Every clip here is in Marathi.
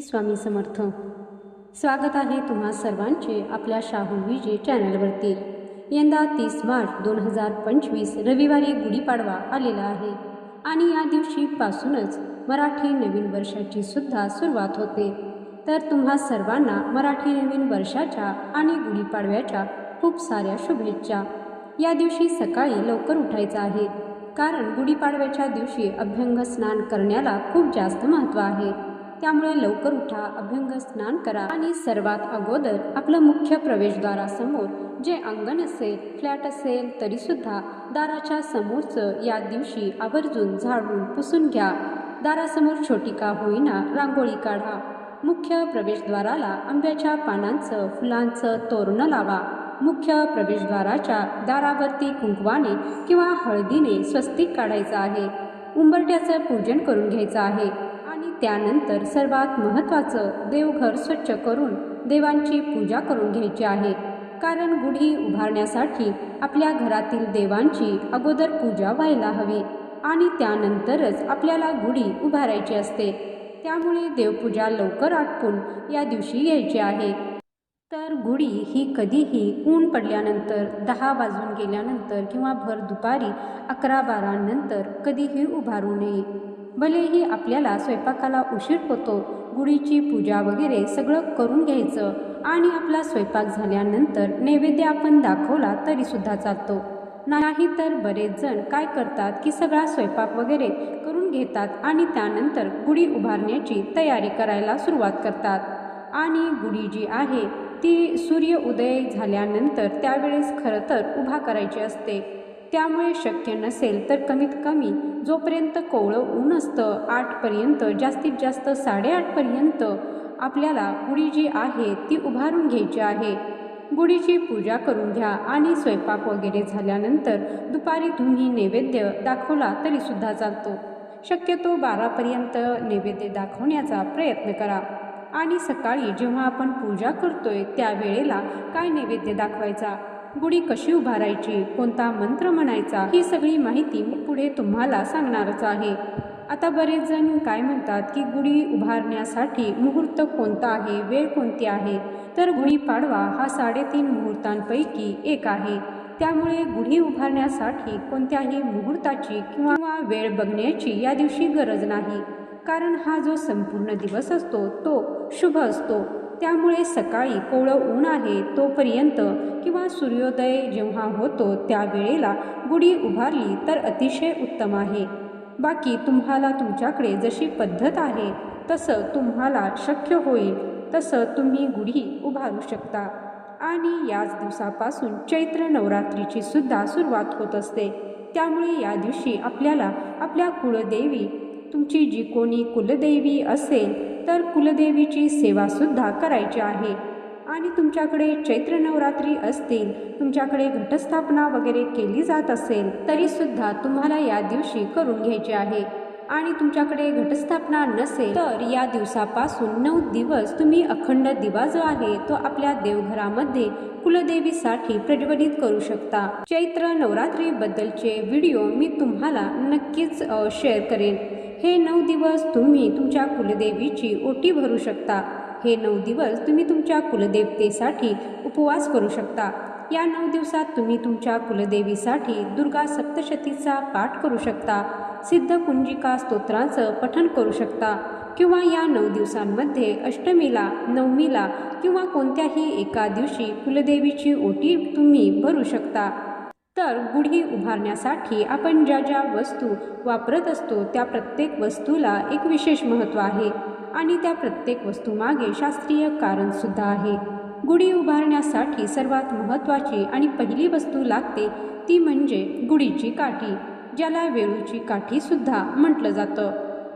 स्वामी समर्थ. स्वागत आहे तुम्हा सर्वांचे आपल्या शाहू विजे चॅनलवरती. यंदा तीस मार्च दोन हजार पंचवीस रविवारी गुढीपाडवा आलेला आहे आणि या दिवशीपासूनच मराठी नवीन वर्षाची सुद्धा सुरुवात होते. तर तुम्हा सर्वांना मराठी नवीन वर्षाच्या आणि गुढीपाडव्याच्या खूप साऱ्या शुभेच्छा. या दिवशी सकाळी लवकर उठायचं आहे. कारण गुढीपाडव्याच्या दिवशी अभ्यंग स्नान करण्याला खूप जास्त महत्त्व आहे. त्यामुळे लवकर उठा अभ्यंग स्नान करा आणि सर्वात अगोदर आपलं मुख्य प्रवेशद्वारासमोर जे अंगण असेल फ्लॅट असेल तरीसुद्धा दाराच्या समोरचं या दिवशी आवर्जून झाडून पुसून घ्या. दारासमोर छोटी का होईना रांगोळी काढा. मुख्य प्रवेशद्वाराला आंब्याच्या पानांचं फुलांचं तोरणं लावा. मुख्य प्रवेशद्वाराच्या दारावरती कुंकवाने किंवा हळदीने स्वस्तिक काढायचं आहे. उंबरट्याचं पूजन करून घ्यायचं आहे. त्यानंतर सर्वात महत्त्वाचं देवघर स्वच्छ करून देवांची पूजा करून घ्यायची आहे. कारण गुढी उभारण्यासाठी आपल्या घरातील देवांची अगोदर पूजा व्हायला हवी आणि त्यानंतरच आपल्याला गुढी उभारायची असते. त्यामुळे देवपूजा लवकर आटपून या दिवशी घ्यायची आहे. तर गुढी ही कधीही ऊन पडल्यानंतर दहा वाजून गेल्यानंतर किंवा भर दुपारी अकरा बारानंतर कधीही उभारू नये. भलेही आपल्याला स्वयंपाकाला उशीर होतो गुढीची पूजा वगैरे सगळं करून घ्यायचं आणि आपला स्वयंपाक झाल्यानंतर नैवेद्य आपण दाखवला तरीसुद्धा चालतो. नाही तर बरेच जण काय करतात की सगळा स्वयंपाक वगैरे करून घेतात आणि त्यानंतर गुढी उभारण्याची तयारी करायला सुरुवात करतात. आणि गुढी जी आहे ती सूर्य उदय झाल्यानंतर त्यावेळेस खरं तर उभा करायची असते. त्यामुळे शक्य नसेल तर कमीत कमी जोपर्यंत कोवळं ऊन असतं आठपर्यंत जास्तीत जास्त साडेआठपर्यंत आपल्याला गुढी जी आहे ती उभारून घ्यायची आहे. गुढीची पूजा करून घ्या आणि स्वयंपाक वगैरे झाल्यानंतर दुपारी तुम्ही नैवेद्य दाखवला तरीसुद्धा चालतो. शक्यतो बारापर्यंत नैवेद्य दाखवण्याचा प्रयत्न करा. आणि सकाळी जेव्हा आपण पूजा करतोय त्यावेळेला काय नैवेद्य दाखवायचा? गुढी कशी उभारायची कोणता मंत्र म्हणायचा ही सगळी माहिती मी पुढे तुम्हाला सांगणारच आहे. आता बरेच जण काय म्हणतात की गुढी उभारण्यासाठी मुहूर्त कोणता आहे वेळ कोणती आहे? तर गुढीपाडवा हा साडेतीन मुहूर्तांपैकी एक आहे. त्यामुळे गुढी उभारण्यासाठी कोणत्याही मुहूर्ताची किंवा वेळ बघण्याची या दिवशी गरज नाही. कारण हा जो संपूर्ण दिवस असतो तो शुभ असतो. त्यामुळे सकाळी कोवळं ऊन आहे तोपर्यंत किंवा सूर्योदय जेव्हा होतो त्यावेळेला गुढी उभारली तर अतिशय उत्तम आहे. बाकी तुम्हाला तुमच्याकडे जशी पद्धत आहे तसं तुम्हाला शक्य होईल तसं तुम्ही गुढी उभारू शकता. आणि याच दिवसापासून चैत्र नवरात्रीची सुद्धा सुरुवात होत असते. त्यामुळे या दिवशी आपल्याला आपल्या कुळदेवी तुमची जी कोणी कुलदेवी असेल तर कुलदेवीची सेवासुद्धा करायची आहे. आणि तुमच्याकडे चैत्र नवरात्री असतील तुमच्याकडे घटस्थापना वगैरे केली जात असेल तरीसुद्धा तुम्हाला या दिवशी करून घ्यायचे आहे. आणि तुमच्याकडे घटस्थापना नसेल तर या दिवसापासून नऊ दिवस तुम्ही अखंड दिवा जो आहे तो आपल्या देवघरामध्ये कुलदेवीसाठी प्रज्वलित करू शकता. चैत्र नवरात्रीबद्दलचे व्हिडिओ मी तुम्हाला नक्कीच शेअर करेन. हे नऊ दिवस तुम्ही तुमच्या कुलदेवीची ओटी भरू शकता. हे नऊ दिवस तुम्ही तुमच्या कुलदेवतेसाठी उपवास करू शकता. या नऊ दिवसात तुम्ही तुमच्या कुलदेवीसाठी दुर्गा सप्तशतीचा पाठ करू शकता. सिद्धकुंजिका स्तोत्रांचं पठण करू शकता. किंवा या नऊ दिवसांमध्ये अष्टमीला नवमीला किंवा कोणत्याही एका दिवशी कुलदेवीची ओटी तुम्ही भरू शकता. तर गुढी उभारण्यासाठी आपण ज्या ज्या वस्तू वापरत असतो त्या प्रत्येक वस्तूला एक विशेष महत्त्व आहे. आणि त्या प्रत्येक वस्तूमागे शास्त्रीय कारणसुद्धा आहे. गुढी उभारण्यासाठी सर्वात महत्त्वाची आणि पहिली वस्तू लागते ती म्हणजे गुढीची काठी ज्याला वेळूची काठीसुद्धा म्हटलं जातं.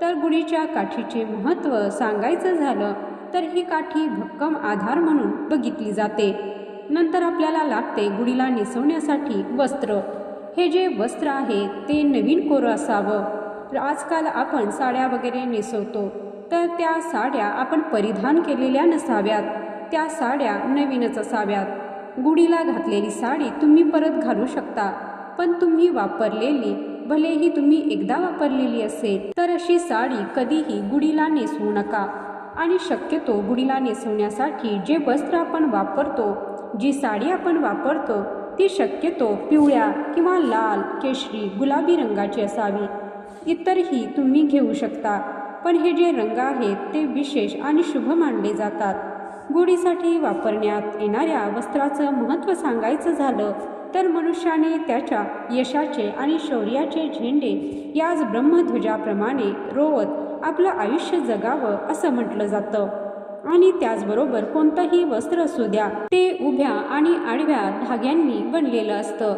तर गुढीच्या काठीचे महत्त्व सांगायचं झालं तर ही काठी भक्कम आधार म्हणून बघितली जाते. नंतर आपल्याला लागते गुढीला नेसवण्यासाठी वस्त्र. हे जे वस्त्र आहे ते नवीन कोरं असावं. आजकाल आपण साड्या वगैरे नेसवतो. तर त्या साड्या आपण परिधान केलेल्या नसाव्यात. त्या साड्या नवीनच असाव्यात. गुढीला घातलेली साडी तुम्ही परत घालू शकता. पण तुम्ही वापरलेली भलेही तुम्ही एकदा वापरलेली असेल तर अशी साडी कधीही गुढीला नेसवू नका. आणि शक्यतो गुढीला नेसवण्यासाठी जे वस्त्र आपण वापरतो जी साडी आपण वापरतो ती शक्यतो पिवळ्या किंवा लाल केशरी गुलाबी रंगाची असावी. इतरही तुम्ही घेऊ शकता पण हे जे रंग आहेत ते विशेष आणि शुभ मानले जातात. गुढीसाठी वापरण्यात येणाऱ्या वस्त्राचं महत्त्व सांगायचं झालं तर मनुष्याने त्याच्या यशाचे आणि शौर्याचे झेंडे याच ब्रह्मध्वजाप्रमाणे रोवत आपलं आयुष्य जगावं असं म्हटलं जातं. आणि त्याचबरोबर कोणतंही वस्त्र असू द्या ते उभ्या आणि आडव्या धाग्यांनी बनलेलं असतं.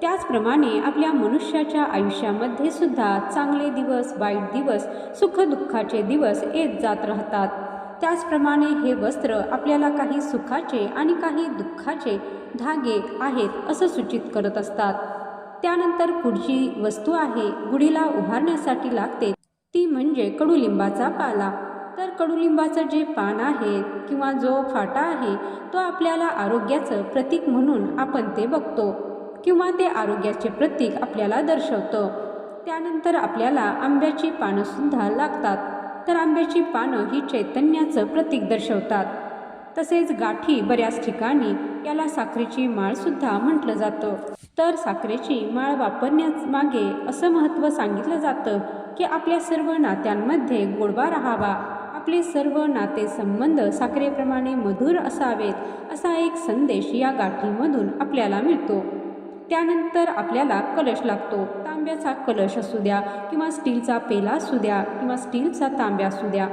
त्याचप्रमाणे आपल्या मनुष्याच्या आयुष्यामध्ये सुद्धा चांगले दिवस वाईट दिवस सुखदुःखाचे दिवस येत जात राहतात. त्याचप्रमाणे हे वस्त्र आपल्याला काही सुखाचे आणि काही दुःखाचे धागे आहेत असं सूचित करत असतात. त्यानंतर पुढची वस्तू आहे गुढीला उभारण्यासाठी लागते. ती म्हणजे कडुलिंबाचा पाला. तर कडुलिंबाचं जे पान आहे किंवा जो फाटा आहे तो आपल्याला आरोग्याचं प्रतीक म्हणून आपण ते बघतो किंवा ते आरोग्याचे प्रतीक आपल्याला दर्शवतं. त्यानंतर आपल्याला आंब्याची पानंसुद्धा लागतात. तर आंब्याची पानं ही चैतन्याचं प्रतीक दर्शवतात. तसेच गाठी बऱ्याच ठिकाणी याला साखरेची माळसुद्धा म्हटलं जातं. तर साखरेची माळ वापरण्याच मागे असं महत्त्व सांगितलं जातं की आपल्या सर्व नात्यांमध्ये गोडवा राहावा. आपले सर्व नातेसंबंध साखरेप्रमाणे मधुर असावेत असा एक संदेश या गाठीमधून आपल्याला मिळतो. त्यानंतर आपल्याला कलश लागतो. तांब्याचा कलश असू द्या किंवा स्टीलचा पेला असू द्या किंवा स्टीलचा तांब्या असू द्या.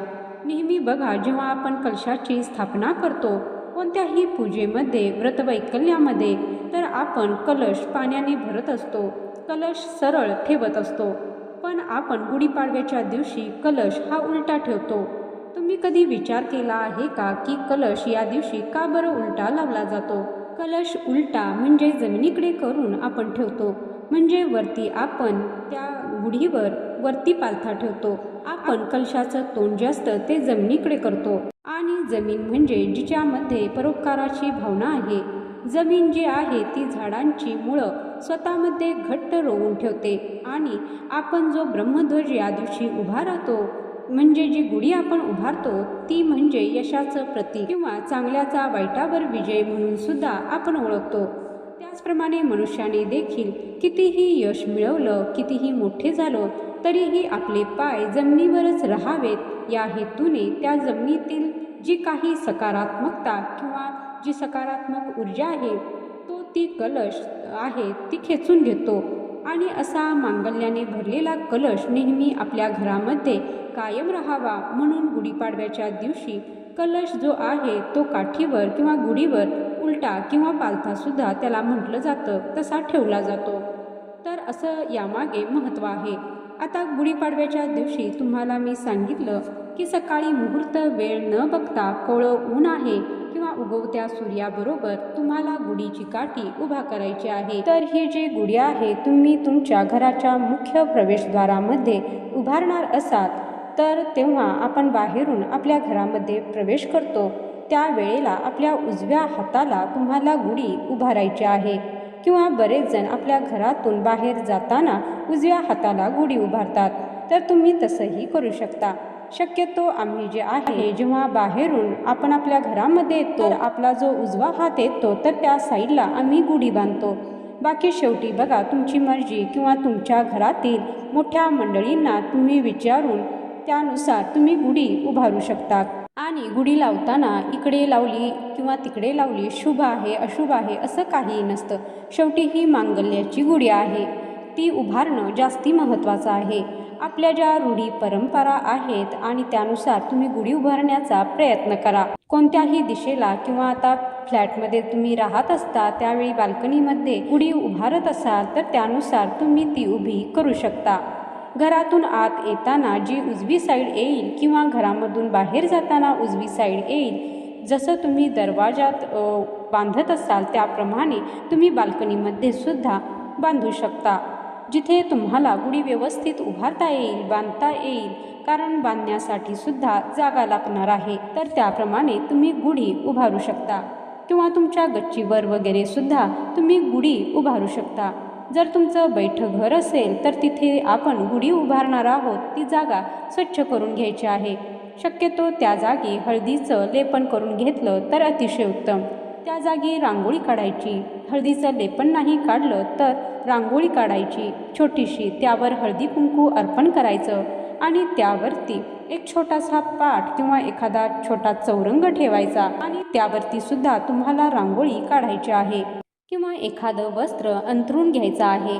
नेहमी बघा जेव्हा आपण कलशाची स्थापना करतो कोणत्याही पूजेमध्ये व्रतवैकल्यामध्ये तर आपण कलश पाण्याने भरत असतो. कलश सरळ ठेवत असतो. पण आपण गुढीपाडव्याच्या दिवशी कलश हा उलटा ठेवतो. तुम्ही कधी विचार केला आहे का की कलश या दिवशी का बरं उलटा लावला जातो? कलश उलटा म्हणजे जमिनीकडे करून आपण ठेवतो. म्हणजे वरती आपण त्या गुढीवर वरती पालथा ठेवतो. आपण कलशाचं तोंड जास्त ते जमिनीकडे करतो. आणि जमीन म्हणजे जिच्यामध्ये परोपकाराची भावना आहे. जमीन जी आहे ती झाडांची मुळं स्वतःमध्ये घट्ट रोवून ठेवते. आणि आपण जो ब्रह्मध्वज या दिवशी उभा राहतो म्हणजे जी गुढी आपण उभारतो ती म्हणजे यशाचं प्रतीक किंवा चांगल्याचा वाईटावर विजय म्हणून सुद्धा आपण ओळखतो. त्याचप्रमाणे मनुष्याने देखील कितीही यश मिळवलं कितीही मोठे झालो तरीही आपले पाय जमिनीवरच राहावेत. या हेतूने त्या जमिनीतील जी काही सकारात्मकता किंवा जी सकारात्मक ऊर्जा आहे तो ती कलश आहे ती खेचून घेतो. आणि असा मांगल्याने भरलेला कलश नेहमी आपल्या घरामध्ये कायम राहावा म्हणून गुढीपाडव्याच्या दिवशी कलश जो आहे तो काठीवर किंवा गुढीवर उलटा किंवा पालथासुद्धा त्याला म्हटलं जातं तसा ठेवला जातो. तर असं यामागे महत्त्व आहे. आता गुढीपाडव्याच्या दिवशी तुम्हाला मी सांगितलं की सकाळी मुहूर्त वेळ न बघता कोळं ऊन आहे उगवत्या सूर्याबरोबर तुम्हाला गुढीची काठी उभा करायची आहे. तर ही जी गुढी आहे तुम्ही तुमच्या घराच्या मुख्य प्रवेशद्वारामध्ये उभारणार असाल. तर तेव्हा आपण बाहेरून आपल्या घरामध्ये प्रवेश करतो. त्यावेळेला आपल्या उजव्या हाताला तुम्हाला गुढी उभारायची आहे. किंवा बरेच जण आपल्या घरातून बाहेर जाताना उजव्या हाताला गुढी उभारतात. तर तुम्ही तसंही करू शकता. शक्यतो आम्ही जे आहे जेव्हा बाहेरून आपण आपल्या घरामध्ये येतो आपला जो उजवा हात येतो तर त्या साईडला आम्ही गुढी बांधतो. बाकी शेवटी बघा तुमची मर्जी किंवा तुमच्या घरातील मोठ्या मंडळींना तुम्ही विचारून त्यानुसार तुम्ही गुढी उभारू शकता. आणि गुढी लावताना इकडे लावली किंवा तिकडे लावली शुभ आहे अशुभ आहे असं काही नसतं. शेवटी ही मांगल्याची गुढी आहे. ती उभारणं जास्ती महत्त्वाचं आहे. आपल्या ज्या रूढी परंपरा आहेत आणि त्यानुसार तुम्ही गुढी उभारण्याचा प्रयत्न करा. कोणत्याही दिशेला किंवा आता फ्लॅटमध्ये तुम्ही राहत असता त्यावेळी बाल्कनीमध्ये गुढी उभारत असाल तर त्यानुसार तुम्ही ती उभी करू शकता. घरातून आत येताना जी उजवी साईड येईल किंवा घरामधून बाहेर जाताना उजवी साईड येईल जसं तुम्ही दरवाजात बांधत असाल त्याप्रमाणे तुम्ही बाल्कनीमध्ये सुद्धा बांधू शकता. जिथे तुम्हाला गुढी व्यवस्थित उभारता येईल बांधता येईल कारण बांधण्यासाठी सुद्धा जागा लागणार आहे. तर त्याप्रमाणे तुम्ही गुढी उभारू शकता. किंवा तुमच्या गच्चीवर वगैरे सुद्धा तुम्ही गुढी उभारू शकता. जर तुमचं बैठं घर असेल तर तिथे आपण गुढी उभारणार आहोत. ती जागा स्वच्छ करून घ्यायची आहे. शक्यतो त्या जागी हळदीचं लेपन करून घेतलं तर अतिशय उत्तम. त्या जागी रांगोळी काढायची. हळदीचं लेपन नाही काढलं तर रांगोळी काढायची. छोटीशी त्यावर हळदी कुंकू अर्पण करायचं आणि त्यावरती एक छोटासा पाठ किंवा एखादा छोटा चौरंग ठेवायचा आणि त्यावरती सुद्धा तुम्हाला रांगोळी काढायची आहे किंवा एखादं वस्त्र अंतरून घ्यायचं आहे.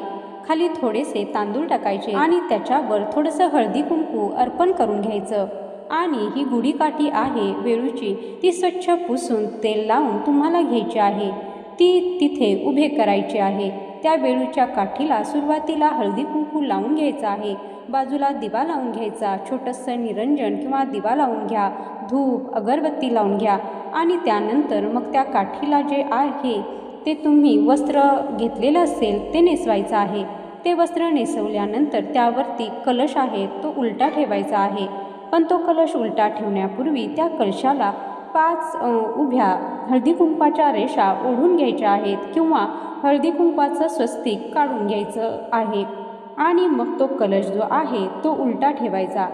खाली थोडेसे तांदूळ टाकायचे आणि त्याच्यावर थोडंसं हळदी कुंकू अर्पण करून घ्यायचं. आणि ही गुढीकाठी आहे वेळूची. ती स्वच्छ पुसून तेल लावून तुम्हाला घ्यायची आहे. ती तिथे उभे करायची आहे. त्या वेळूच्या काठीला सुरुवातीला हळदी कुंकू लावून घ्यायचा आहे. बाजूला दिवा लावून घ्यायचा. छोटंसं निरंजन किंवा दिवा लावून घ्या. धूप अगरबत्ती लावून घ्या. आणि त्यानंतर मग त्या काठीला जे आहे ते तुम्ही वस्त्र घेतलेलं असेल ते नेसवायचं आहे. ते वस्त्र नेसवल्यानंतर त्यावरती कलश आहे तो उलटा ठेवायचा आहे. पण तो कलश उलटा ठेवण्यापूर्वी त्या कलशाला पाच उभ्या हळदीकुंपाच्या रेषा ओढून घ्यायच्या आहेत किंवा हळदीकुंपाचं स्वस्तिक काढून घ्यायचं आहे. आणि मग तो कलश जो आहे तो उलटा ठेवायचा.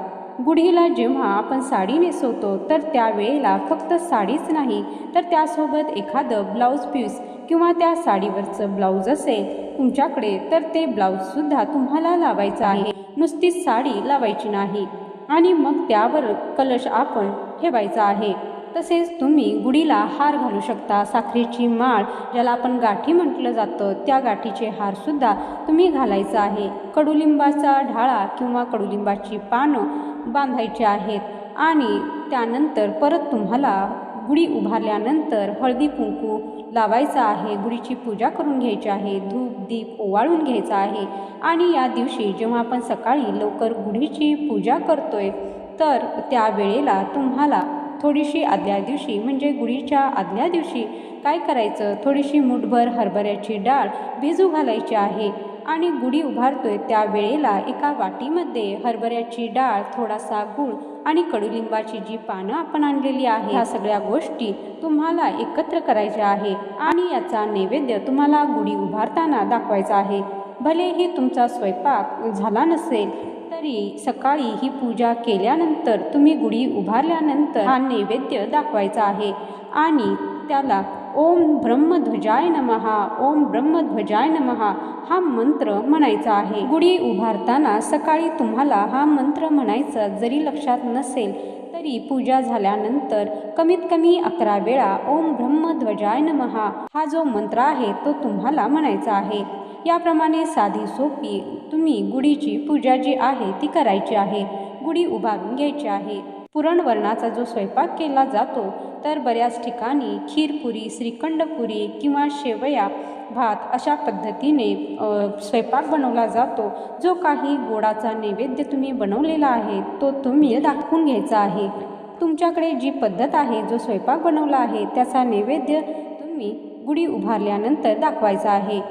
गुढीला जेव्हा आपण साडी नेसवतो तर त्यावेळेला फक्त साडीच नाही तर त्यासोबत एखादं ब्लाऊज पीस किंवा त्या साडीवरचं ब्लाऊज असेल तुमच्याकडे तर ते ब्लाऊजसुद्धा तुम्हाला लावायचं आहे. नुसतीच साडी लावायची नाही. आणि मग त्यावर कलश आपण ठेवायचा आहे. तसेच तुम्ही गुढीला हार घालू शकता. साखरेची माळ ज्याला आपण गाठी म्हटलं जातं त्या गाठीचे हारसुद्धा तुम्ही घालायचं आहे. कडुलिंबाचा ढाळा किंवा कडुलिंबाची पानं बांधायची आहेत आणि त्यानंतर परत तुम्हाला गुढी उभारल्यानंतर हळदी कुंकू लावायचं आहे. गुढीची पूजा करून घ्यायची आहे. धूप दीप ओवाळून घ्यायचा आहे. आणि या दिवशी जेव्हा आपण सकाळी लवकर गुढीची पूजा करतोय तर त्यावेळेला तुम्हाला थोडीशी आदल्या दिवशी म्हणजे गुढीच्या आदल्या दिवशी काय करायचं? थोडीशी मुठभर हरभऱ्याची डाळ भिजू घालायची आहे आणि गुढी उभारतोय त्या वेळेला एका वाटीमध्ये. हरभऱ्याची डाळ थोडासा गूळ आणि कडुलिंबाची जी पानं आपण आणलेली आहे ह्या सगळ्या गोष्टी तुम्हाला एकत्र करायच्या आहे आणि याचा नैवेद्य तुम्हाला गुढी उभारताना दाखवायचा आहे. भलेही तुमचा स्वयंपाक झाला नसेल तरी सकाळी ही पूजा केल्यानंतर तुम्ही गुढी उभारल्यानंतर हा नैवेद्य दाखवायचा आहे. आणि त्याला ओम ब्रह्मध्वजाय नमहा ओम ब्रह्मध्वजाय नमहा हा मंत्र म्हणायचा आहे. गुढी उभारताना सकाळी तुम्हाला हा मंत्र म्हणायचा जरी लक्षात नसेल तरी पूजा झाल्यानंतर कमीत कमी अकरा वेळा ओम ब्रह्मध्वजाय नमहा हा जो मंत्र आहे तो तुम्हाला म्हणायचा आहे. याप्रमाणे साधी सोपी तुम्ही गुढीची पूजा जी आहे ती करायची आहे. गुढी उभारून घ्यायची आहे. पुरणवरणाचा जो स्वयंपाक केला जातो तर बऱ्याच ठिकाणी खीरपुरी श्रीखंडपुरी किंवा शेवया भात अशा पद्धतीने स्वयंपाक बनवला जातो. जो काही गोडाचा नैवेद्य तुम्ही बनवलेला आहे तो तुम्ही दाखवून घ्यायचा आहे. तुमच्याकडे जी पद्धत आहे जो स्वयंपाक बनवला आहे त्याचा नैवेद्य तुम्ही गुढी उभारल्यानंतर दाखवायचा आहे.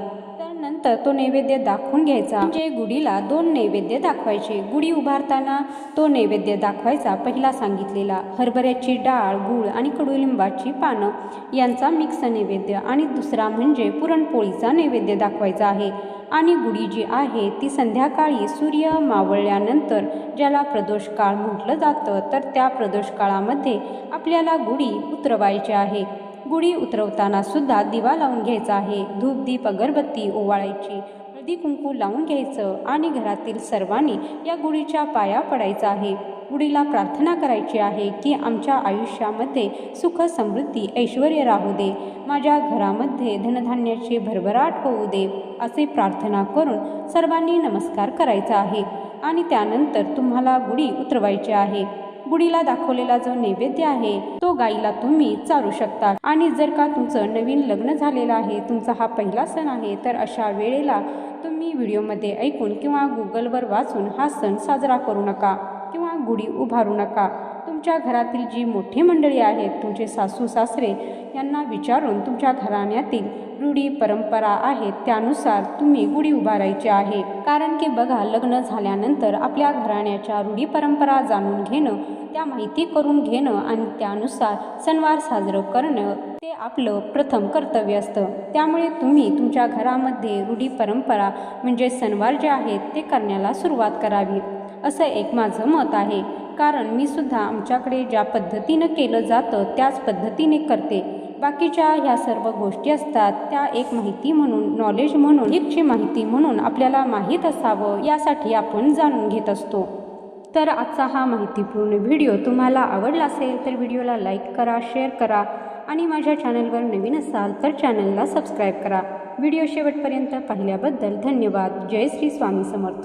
नंतर तो नैवेद्य दाखवून घ्यायचा. म्हणजे गुढीला दोन नैवेद्य दाखवायचे. गुढी उभारताना तो नैवेद्य दाखवायचा पहिला सांगितलेला. हरभऱ्याची डाळ गूळ आणि कडुलिंबाची पानं यांचा मिक्स नैवेद्य आणि दुसरा म्हणजे पुरणपोळीचा नैवेद्य दाखवायचा आहे. आणि गुढी जी आहे ती संध्याकाळी सूर्य मावळल्यानंतर ज्याला प्रदोष काळ म्हटलं जातं तर त्या प्रदोष काळामध्ये आपल्याला गुढी उतरवायची आहे. गुढी उतरवताना सुद्धा दिवा लावून घ्यायचा आहे. धूप दीप अगरबत्ती ओवाळायची. हळदी कुंकू लावून घ्यायचं आणि घरातील सर्वांनी या गुढीच्या पाया पडायचा आहे. गुढीला प्रार्थना करायची आहे की आमच्या आयुष्यामध्ये सुख समृद्धी ऐश्वर राहू दे. माझ्या घरामध्ये धनधान्याची भरभराट होऊ दे असे प्रार्थना करून सर्वांनी नमस्कार करायचा आहे. आणि त्यानंतर तुम्हाला गुढी उतरवायची आहे. गुढीला दाखवलेला जो नैवेद्य आहे तो गाईला तुम्ही चारू शकता. आणि जर का तुमचं नवीन लग्न झालेलं आहे तुमचा हा पहिला सण आहे तर अशा वेळेला तुम्ही व्हिडिओमध्ये ऐकून किंवा गुगलवर वाचून हा सण साजरा करू नका किंवा गुढी उभारू नका. तुमच्या घरातील जी मोठी मंडळी आहेत तुमचे सासू सासरे यांना विचारून तुमच्या घराण्यातील रूढी परंपरा आहेत त्यानुसार तुम्ही गुढी उभारायची आहे. कारण की बघा लग्न झाल्यानंतर आपल्या घराण्याच्या रूढी परंपरा जाणून घेणं त्या माहिती करून घेणं आणि त्यानुसार सणवार साजरं करणं ते आपलं प्रथम कर्तव्य असतं. त्यामुळे तुम्ही तुमच्या घरामध्ये रूढी परंपरा म्हणजे सणवार जे आहेत ते करण्याला सुरुवात करावी. असं एक माझं मत आहे. कारण मी सुद्धा आमच्याकडे ज्या पद्धतीनं केलं जातं त्याच पद्धतीने करते. बाकीच्या ह्या सर्व गोष्टी असतात त्या एक माहिती म्हणून नॉलेज म्हणून एकची माहिती म्हणून आपल्याला माहीत असावं यासाठी आपण जाणून घेत असतो. तर आजचा हा माहितीपूर्ण व्हिडिओ तुम्हाला आवडला असेल तर व्हिडिओला लाईक करा शेअर करा आणि माझ्या चॅनलवर नवीन असाल तर चॅनलला सबस्क्राईब करा. व्हिडिओ शेवटपर्यंत पाहिल्याबद्दल धन्यवाद. जय श्री स्वामी समर्थ.